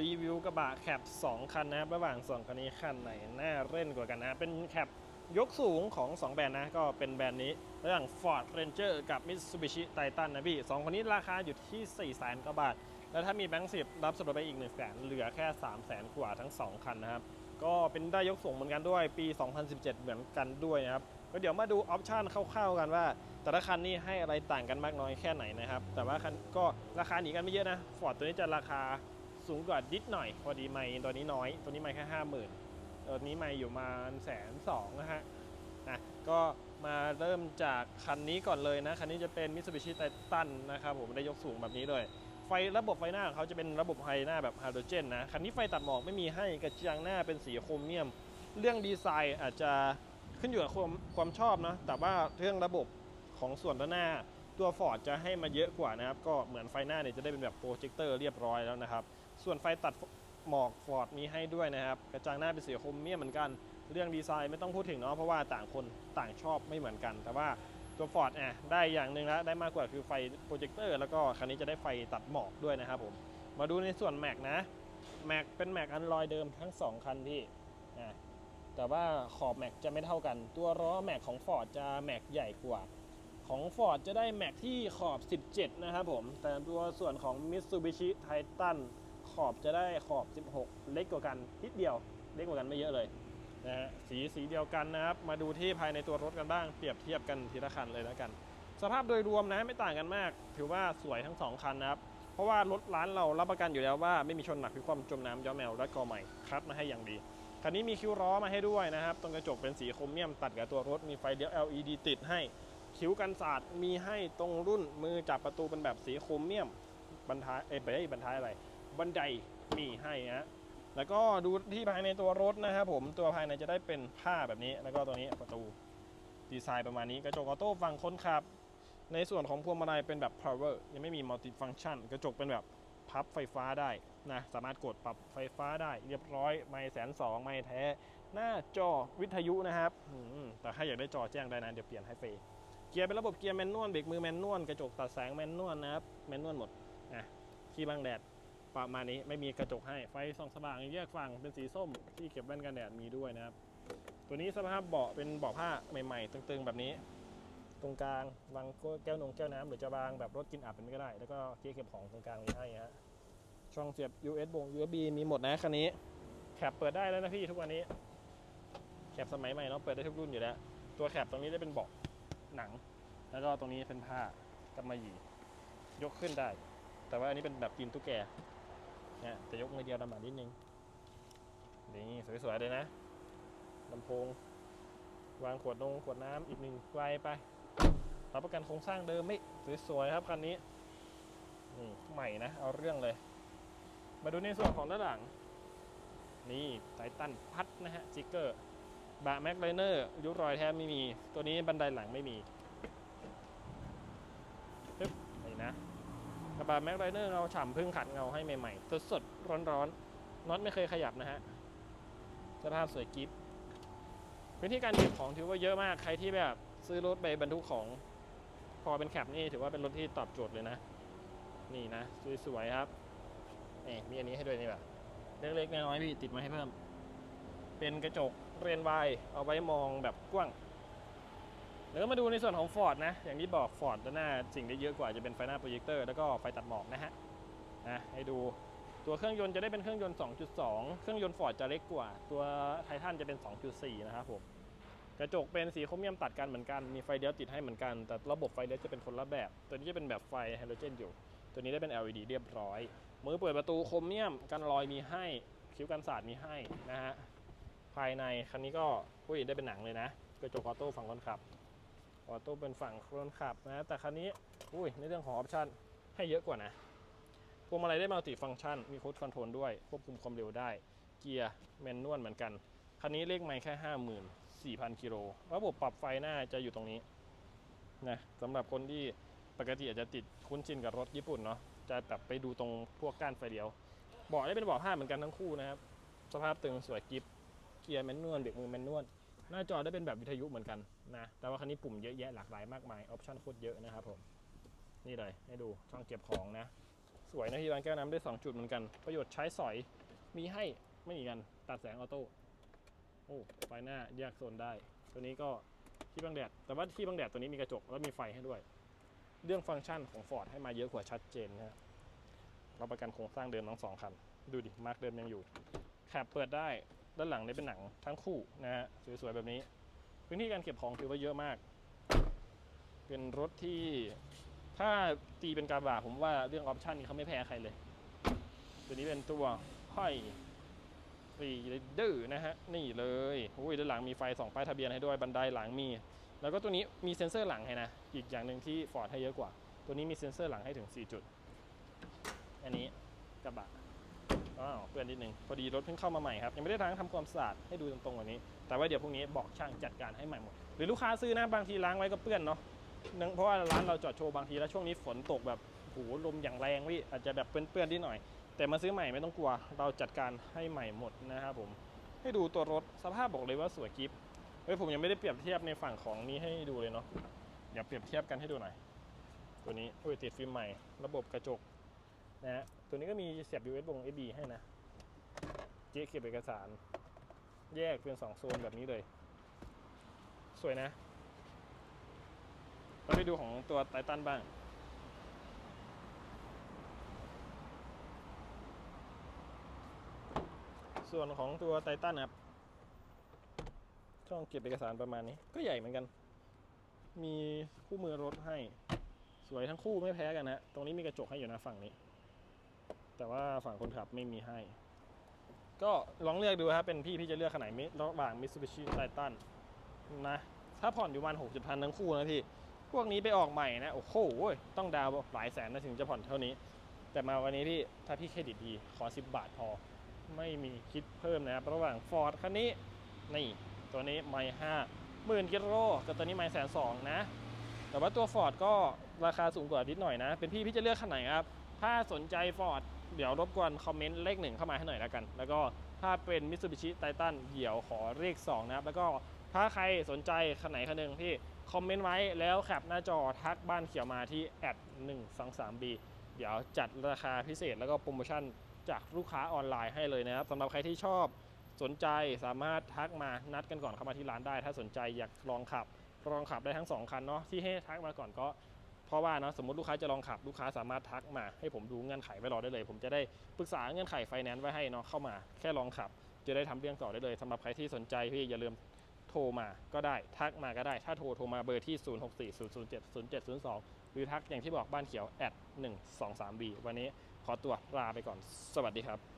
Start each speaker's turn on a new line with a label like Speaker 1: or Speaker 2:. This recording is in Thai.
Speaker 1: รีวิวกระบะแคป2 คันนะครับ ระหว่าง 2 คันนี้คันไหนน่าเล่นกว่ากันนะ เป็นแคปยกสูงของ 2 แบรนด์นะ ก็เป็นแบรนด์นี้ ระหว่าง Ford Ranger กับ Mitsubishi Titan นะพี่ 2คนนี้ราคาอยู่ที่4 0 0 0 0กว่าบาท แล้วถ้ามีแบงค์สิบรับส่วนลดไปอีก1 0 0 0 0แสนเหลือแค่3 0 0 0 0 0กว่าทั้ง 2 คันนะครับ ก็เป็นได้ยกสูงเหมือนกันด้วย ปี 2017 เหมือนกันด้วยนะครับ ก็เดี๋ยวมาดูออปชันคร่าวๆกันว่าแต่ละคันนี้ให้อะไรต่างกันมากน้อยแค่ไหนนะครับ แต่ว่าคันก็ราคาหนีกันไม่เยอะนะฟอร์ดตัวนี้จะราคา สูงกว่านิดหน่อย พอดีไม่ตัวนี้น้อย ตัวนี้ไม่แค่ห้าหมื่นตัวนี้ไม่อยู่มาแสนสองนะฮะนะก็มาเริ่มจากคันนี้ก่อนเลยนะ คันนี้จะเป็น Mitsubishi Titan นะครับผมได้ยกสูงแบบนี้เลย ไฟระบบไฟหน้าของเขาจะเป็นระบบไฟหน้าแบบไฮโดรเจนนะ คันนี้ไฟตัดหมอกไม่มีให้กระจังหน้าเป็นสีโครเมียม เรื่องดีไซน์อาจจะขึ้นอยู่กับความความชอบนะ แต่ว่าเรื่องระบบของส่วนด้านหน้า ตัว Ford จะให้มาเยอะกว่านะครับ ก็เหมือนไฟหน้าเนี่ยจะได้เป็นแบบโปรเจคเตอร์เรียบร้อยแล้วนะครับ ส่วนไฟตัดหมอก Ford มีให้ด้วยนะครับ กระจังหน้าเป็นสีโครเมียมเหมือนกัน เรื่องดีไซน์ไม่ต้องพูดถึงเนาะเพราะว่าต่างคนต่างชอบไม่เหมือนกัน แต่ว่าตัว Ford อะได้อย่างหนึ่งแล้วได้มากกว่าคือไฟโปรเจคเตอร์แล้วก็คันนี้จะได้ไฟตัดหมอกด้วยนะครับผมมาดูในส่วนแม็กนะแม็กเป็นแม็กอันลอยเดิมทั้งสองคันพี่อะแต่ว่าขอบแม็กจะไม่เท่ากัน ตัวล้อแม็กของ Ford จะแม็กใหญ่กว่า ของ Ford จะได้แม็กที่ขอบ 17 นะครับผม แต่ตัวส่วนของ Mitsubishi Titan ขอบจะได้ขอบ 16 เล็กกว่ากันนิดเดียว เล็กกว่ากันไม่เยอะเลยนะฮะสีสีเดียวกันนะครับ มาดูที่ภายในตัวรถกันบ้างเปรียบเทียบกันทีละคันเลยแล้วกัน สภาพโดยรวมนะไม่ต่างกันมาก ถือว่าสวยทั้งสองคันนะครับ เพราะว่ารถร้านเรารับประกันอยู่แล้วว่าไม่มีชนหนักพิความจมน้ำย้อมแมวและกอใหม่คัดมาให้อย่างดีคันนี้มีคิ้วล้อมาให้ด้วยนะครับตรงกระจกเป็นสีโครเมียมตัดกับตัวรถมีไฟเลี้ยว LED ติดให้ คิ้วกันสาดมีให้ตรงรุ่นมือจับประตูเป็นแบบสีโครเมียมบรรทายเอ้ยไม่ใช่บรรทายอะไร บันไดมีให้ฮะแล้วก็ดูที่ภายในตัวรถนะครับผมตัวภายในจะได้เป็นผ้าแบบนี้ แล้วก็ตัวนี้ประตูดีไซน์ประมาณนี้กระจกออโต้ฝั่งคนขับ ในส่วนของพวงมาลัยเป็นแบบ power ยังไม่มี multi function กระจกเป็นแบบพับไฟฟ้าได้นะสามารถกดปรับไฟฟ้าได้เรียบร้อยไม่แสนสองไม่แท้ หน้าจอวิทยุนะครับแต่ถ้าอยากได้จอแจ้งได้นะเดี๋ยวเปลี่ยนให้ฟรี เกียร์เป็นระบบเกียร์แมนนวลเบรกมือแมนนวลกระจกตัดแสงแมนนวลนะครับแมนนวลหมดอะขี้บังแดดประมาณนี้ไม่มีกระจกให้ไฟส่องสว่างแยกฝั่งเป็นสีส้มที่เก็บแว่นกันแดดมีด้วยนะครับ ตัวนี้สภาพเบาะเป็นเบาะผ้าใหม่ ๆ ตึงๆแบบนี้ ตรงกลางวางแก้วนงแก้วน้ำหรือจะวางแบบรถกินอับเป็นก็ได้ แล้วก็เกียร์เก็บของตรงกลางมีให้ฮะช่องเสียบ US บง USB มีหมดนะคันนี้แคปเปิดได้แล้วนะพี่ทุกวันนี้แคปสมัยใหม่เนาะเปิดได้ทุกรุ่นอยู่แล้ว ตัวแคปตรงนี้ได้เป็นเบาะ หนัง แล้วก็ตรงนี้เป็นผ้ากำมะหยี่ยกขึ้นได้ แต่ว่าอันนี้เป็นแบบกินตุ๊กแกเนี่ยจะยกมือเดียวลำบากนิดนึงนี่สวยๆเลยนะลำโพง วางขวดนงขวดน้ำอีกหนึ่งไกลไปรับประกันโครงสร้างเดิมไม่สวยๆครับคันนี้นี่ใหม่นะ เอาเรื่องเลย มาดูในส่วนของด้านหลัง นี่ไททันพัดนะฮะจิกเกอร์ บาแม็กไลเนอร์ยุรอยแท้ไม่มี ตัวนี้บันไดหลังไม่มีปึ๊บนี่นะกระบะแม็กไลเนอร์เราฉ่ำพึ่งขัดเงาให้ใหม่ๆ สดสดร้อนร้อนๆน็อตไม่เคยขยับนะฮะสภาพสวยกิฟพื้นที่การเก็บของถือว่าเยอะมากใครที่แบบซื้อรถไปบรรทุกของ พอเป็นแคปนี่ถือว่าเป็นรถที่ตอบโจทย์เลยนะ นี่นะสวยๆครับนี่มีอันนี้ให้ด้วยนี่แบบเล็กๆน้อยๆพี่ติดมาให้เพิ่ม เป็นกระจก เรียนวายเอาไว้มองแบบกว้างแล้วก็มาดูในส่วนของ Ford นะ อย่างที่บอก Ford ด้านหน้าสิ่งที่เยอะกว่าจะเป็นไฟหน้าโปรเจคเตอร์แล้วก็ไฟตัดหมอกนะฮะนะให้ดูตัวเครื่องยนต์จะได้เป็นเครื่องยนต์ 2.2 เครื่องยนต์ Ford จะเล็กกว่า ตัวไททันจะเป็น 2.4 นะครับผมกระจกเป็นสีโครเมียมตัดกันเหมือนกัน มีไฟเลี้ยวติดให้เหมือนกัน แต่ระบบไฟเลี้ยวจะเป็นคนละแบบ ตัวนี้จะเป็นแบบไฟไฮโดรเจนอยู่ ตัวนี้ได้เป็น LED เรียบร้อย มือเปิดประตูโครเมียมกันรอยมีให้ คิ้วกันสาดมีให้นะฮะ ภายในคันนี้ก็อุ้ยได้เป็นหนังเลยนะกระจกออโต้ฝั่งคนขับออโต้เป็นฝั่งคนขับนะแต่คันนี้อุ้ยในเรื่องของออปชั่นให้เยอะกว่านะพวงมาลัยได้มัลติฟังก์ชัน มีโค้ดคอนโทรลด้วย ควบคุมความเร็วได้ เกียร์แมนนวลเหมือนกัน คันนี้เลขไม่แค่ห้าหมื่นสี่พันกิโล ระบบปรับไฟหน้าจะอยู่ตรงนี้นะสำหรับคนที่ปกติอาจจะติดคุ้นชินกับรถญี่ปุ่นเนาะ จะแบบไปดูตรงพวกก้านไฟเลี้ยว เบาะได้เป็นเบาะผ้าเหมือนกันทั้งคู่นะครับ สภาพตึงสวยกิฟ เกียร์แมนนวลเบรกมือแมนนวลหน้าจอได้เป็นแบบวิทยุเหมือนกันนะ แต่ว่าคันนี้ปุ่มเยอะแยะหลากหลายมากมาย ออปชั่นโคตรเยอะนะครับผม นี่เลยให้ดูช่องเก็บของนะ สวยนะพี่บางแก้วน้ำได้ 2 จุดเหมือนกัน ประโยชน์ใช้สอยมีให้ไม่มีกันตัดแสงออโต้โอ้ไฟหน้าแยกโซนได้ ตัวนี้ก็ที่บังแดด แต่ว่าที่บังแดดตัวนี้มีกระจกแล้วมีไฟให้ด้วย เรื่องฟังก์ชันของ Ford ให้มาเยอะกว่าชัดเจนนะฮะรับประกันโครงสร้างเดิมทั้งสองคัน ดูดิมาร์กเดิมยังอยู่แคปเปิดได้ ด้านหลังนี่เป็นหนังทั้งคู่นะฮะสวยๆแบบนี้ พื้นที่การเก็บของถือว่าเยอะมาก เป็นรถที่ถ้าตีเป็นกาบะผมว่าเรื่องออปชันนี้เขาไม่แพ้ใครเลย ตัวนี้เป็นตัวห้อยรีเดอร์นะฮะ นี่เลยโอ้ยด้านหลังมีไฟสองป้ายทะเบียนให้ด้วยบันไดหลังมี แล้วก็ตัวนี้มีเซ็นเซอร์หลังให้นะ อีกอย่างหนึ่งที่ Ford ให้เยอะกว่า ตัวนี้มีเซ็นเซอร์หลังให้ถึง 4 จุด อันนี้กระบะ อ้าวเพื่อนนิดนึงพอดีรถเพิ่งเข้ามาใหม่ครับยังไม่ได้ล้างทำความสะอาดให้ดูตรงๆกว่านี้ แต่ว่าเดี๋ยวพรุ่งนี้บอกช่างจัดการให้ใหม่หมด หรือลูกค้าซื้อนะบางทีล้างไว้ก็เปื้อนเนาะเนื่องเพราะว่าร้านเราจอดโชว์บางทีแล้วช่วงนี้ฝนตกแบบโหลมอย่างแรงพี่อาจจะแบบเปื้อนๆนิดหน่อย แต่มาซื้อใหม่ไม่ต้องกลัว เราจัดการให้ใหม่หมดนะครับผมให้ดูตัวรถสภาพบอกเลยว่าสวยกิฟต์เฮ้ยผมยังไม่ได้เปรียบเทียบในฝั่งของนี้ให้ดูเลยเนาะเดี๋ยวเปรียบเทียบกันให้ดูหน่อยตัวนี้โอ้ยติดฟิล์มใหม่ ระบบกระจกนะฮะ ตัวนี้ก็มีเสียบ USB บง AB ให้นะ เจ๊เก็บเอกสาร แยกเป็นสองโซนแบบนี้เลย สวยนะเราไปดูของตัวไททันบ้าง ส่วนของตัวไททันครับ ช่องเก็บเอกสารประมาณนี้ ก็ใหญ่เหมือนกัน มีคู่มือรถให้ สวยทั้งคู่ไม่แพ้กันนะ ตรงนี้มีกระจกให้อยู่นะฝั่งนี้ แต่ว่าฝั่งคนขับไม่มีให้ ก็ลองเลือกดูครับ เป็นพี่พี่จะเลือกขนาดไหนระหว่าง Mitsubishi Titan นะ ถ้าผ่อนอยู่วันหกสิบพันทั้งคู่นะพี่ พวกนี้ไปออกใหม่นะ โอ้โห ต้องดาวหลายแสนนะถึงจะผ่อนเท่านี้ แต่มาวันนี้พี่ ถ้าพี่เครดิตดี ขอ 10 บาทพอ ไม่มีคิดเพิ่มนะครับระหว่าง Ford คันนี้ นี่ ตัวนี้ไม่ห้าหมื่นกิโลกับตัวนี้ไม่แสนสองนะ แต่ว่าตัว Ford ก็ราคาสูงกว่านิดหน่อยนะ เป็นพี่พี่จะเลือกคันไหนครับ ถ้าสนใจ Ford เดี๋ยวรบกวนคอมเมนต์เลขหนึ่งเข้ามาให้หน่อยแล้วกัน แล้วก็ถ้าเป็น Mitsubishi Titan เดี๋ยวขอเลข2นะครับ แล้วก็ถ้าใครสนใจคันไหนคันหนึ่งที่คอมเมนต์ไว้แล้วแคปหน้าจอทักบ้านเขียวมาที่แอด1 2 3 b เดี๋ยวจัดราคาพิเศษแล้วก็โปรโมชั่นจากลูกค้าออนไลน์ให้เลยนะครับสำหรับใครที่ชอบสนใจสามารถทักมานัดกันก่อนเข้ามาที่ร้านได้ ถ้าสนใจอยากลองขับลองขับได้ทั้งสองคันเนาะที่ให้ทักมาก่อนก็ ราะว่าเนาะสมมติลูกค้าจะลองขับลูกค้าสามารถทักมาให้ผมดูเงื่อนไขไว้รอได้เลย ผมจะได้ปรึกษาเงื่อนไขไฟแนนซ์ไว้ให้เนาะเข้ามาแค่ลองขับ จะได้ทำเรื่องต่อได้เลยสำหรับใครที่สนใจพี่อย่าลืมโทรมาก็ได้ทักมาก็ได้ ถ้าโทรโทรมาเบอร์ที่ 0640070702 หรือทักอย่างที่บอกบ้านเขียว at 123 b วันนี้ขอตัวลาไปก่อนสวัสดีครับ